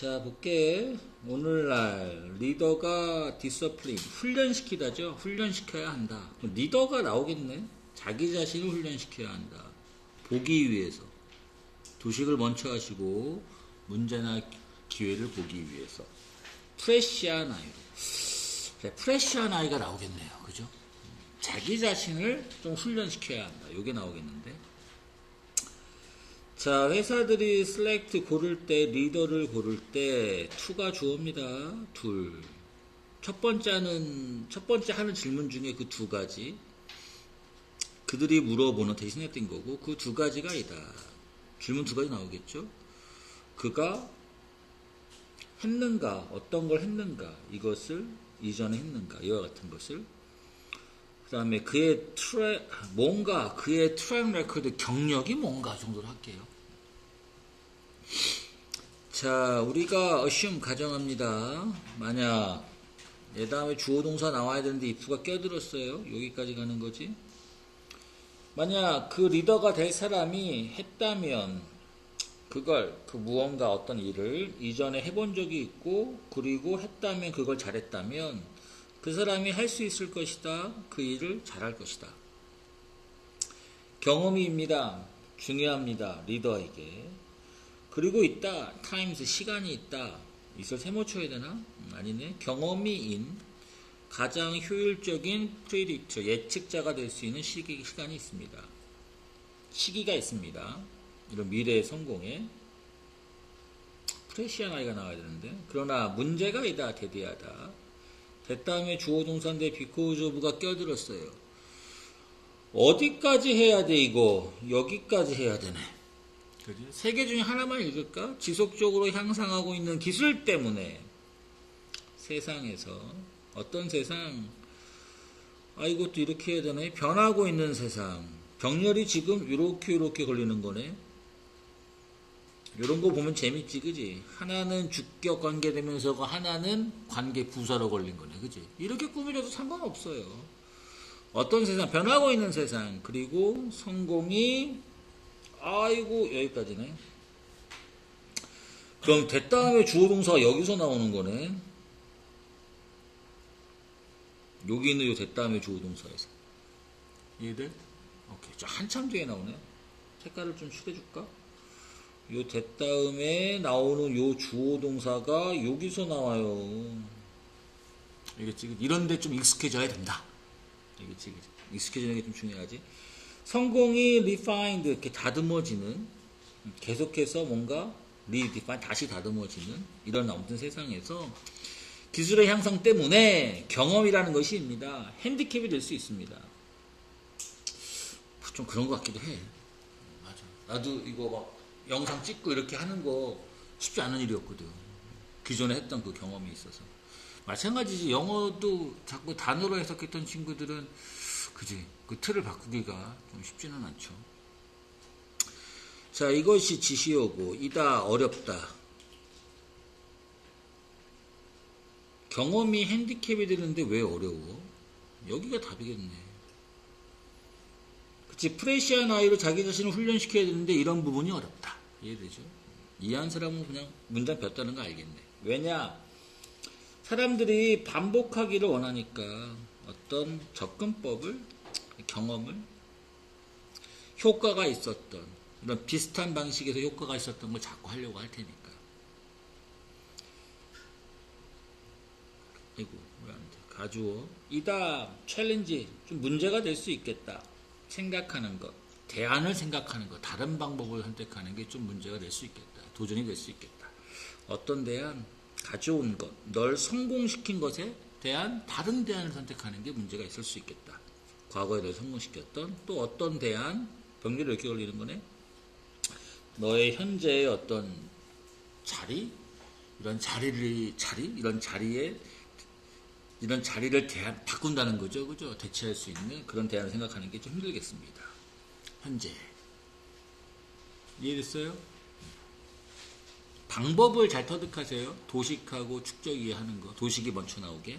자, 볼게. 오늘날 리더가 디서플린 훈련시키다죠. 훈련시켜야 한다. 그럼 리더가 나오겠네. 자기 자신을 훈련시켜야 한다. 보기 위해서. 도식을 먼저 하시고 문제나 기회를 보기 위해서. 프레시한. 그래, 프레시한 아이가 나오겠네요. 그죠? 자기 자신을 좀 훈련시켜야 한다. 이게 나오겠는데. 자, 회사들이 select 고를 때, 리더를 고를 때, 투가 주어입니다. 둘. 첫 번째는, 첫 번째 하는 질문 중에 그 두 가지. 그들이 물어보는 대신했던 거고, 그 두 가지가 이다. 질문 두 가지 나오겠죠? 그가 했는가, 어떤 걸 했는가, 이것을 이전에 했는가, 이와 같은 것을. 그 다음에 그의 트랙, 뭔가, 그의 트랙 레코드 경력이 뭔가 정도로 할게요. 자, 우리가 assume 가정합니다. 만약 내 다음에 주어 동사 나와야 되는데 if가 껴들었어요. 여기까지 가는 거지. 만약 그 리더가 될 사람이 했다면 그걸 그 무언가 어떤 일을 이전에 해본 적이 있고 그리고 했다면 그걸 잘했다면 그 사람이 할 수 있을 것이다. 그 일을 잘할 것이다. 경험이입니다. 중요합니다. 리더에게. 그리고 있다. 타임스 시간이 있다. 있을 세모쳐야 되나? 음, 아니네. 경험이인 가장 효율적인 프리딕터 예측자가 될 수 있는 시기, 시간이 있습니다. 시기가 있습니다. 이런 미래의 성공에 프레시한 아이가 나와야 되는데 그러나 문제가 있다 대대하다 동사인데 비코즈 오브가 껴들었어요. 어디까지 해야 돼 이거 여기까지 해야 되네. 그지? 세 개 중에 하나만 읽을까? 지속적으로 향상하고 있는 기술 때문에 세상에서 어떤 세상 아 이것도 이렇게 해야 되네 변하고 있는 세상 병렬이 지금 이렇게 이렇게 걸리는 거네 이런 거 보면 재밌지 그지? 하나는 주격 관계 되면서가 하나는 관계 부사로 걸린 거네 그지? 이렇게 꾸며져도 상관없어요. 어떤 세상 변하고 있는 세상 그리고 성공이 아이고 여기까지네. 그럼 됐다음에 주어 동사가 여기서 나오는 거네. 여기 있는 요 됐다음에 주어 동사에서. 이해돼? 오케이. 저 한참 뒤에 나오네. 색깔을 좀 칠해줄까? 요 됐다음에 나오는 요 주어 동사가 여기서 나와요 알겠지? 이런데 좀 익숙해져야 된다 알겠지? 익숙해지는 게 좀 중요하지 성공이 refined 이렇게 다듬어지는 계속해서 뭔가 redefine 다시 다듬어지는 이런 아무튼 세상에서 기술의 향상 때문에 경험이라는 것이입니다. 핸디캡이 될 수 있습니다. 좀 그런 것 같기도 해. 맞아. 나도 이거 막 영상 찍고 이렇게 하는 거 쉽지 않은 일이었거든. 기존에 했던 그 경험이 있어서. 마찬가지지. 영어도 자꾸 단어로 해석했던 친구들은 그지. 그 틀을 바꾸기가 좀 쉽지는 않죠. 자, 이것이 지시어고 이다 어렵다. 경험이 핸디캡이 되는데 왜 어려워? 여기가 답이겠네. 그치, 프레시한 아이로 자기 자신을 훈련시켜야 되는데 이런 부분이 어렵다. 이해되죠? 이해한 사람은 그냥 문장 폈다는 거 알겠네. 왜냐? 사람들이 반복하기를 원하니까 어떤 접근법을, 경험을, 효과가 있었던, 이런 비슷한 방식에서 효과가 있었던 걸 자꾸 하려고 할 테니까. 아이고, 왜안 돼? 가주어. 이다, 챌린지. 좀 문제가 될 수 있겠다. 생각하는 것. 대안을 생각하는 것. 다른 방법을 선택하는 게 좀 문제가 될 수 있겠다. 도전이 될 수 있겠다. 어떤 대안? 가져온 것. 널 성공시킨 것에 대한 다른 대안을 선택하는 게 문제가 있을 수 있겠다. 과거에 널 성공시켰던 또 어떤 대안? 병리를 이렇게 걸리는 거네. 너의 현재의 어떤 자리? 이런 자리를, 자리? 이런 자리에 이런 자리를 대안, 바꾼다는 거죠. 그죠? 대체할 수 있는 그런 대안을 생각하는 게 좀 힘들겠습니다. 현재. 이해됐어요? 방법을 잘 터득하세요. 도식하고 축적 이해하는 거. 도식이 먼저 나오게.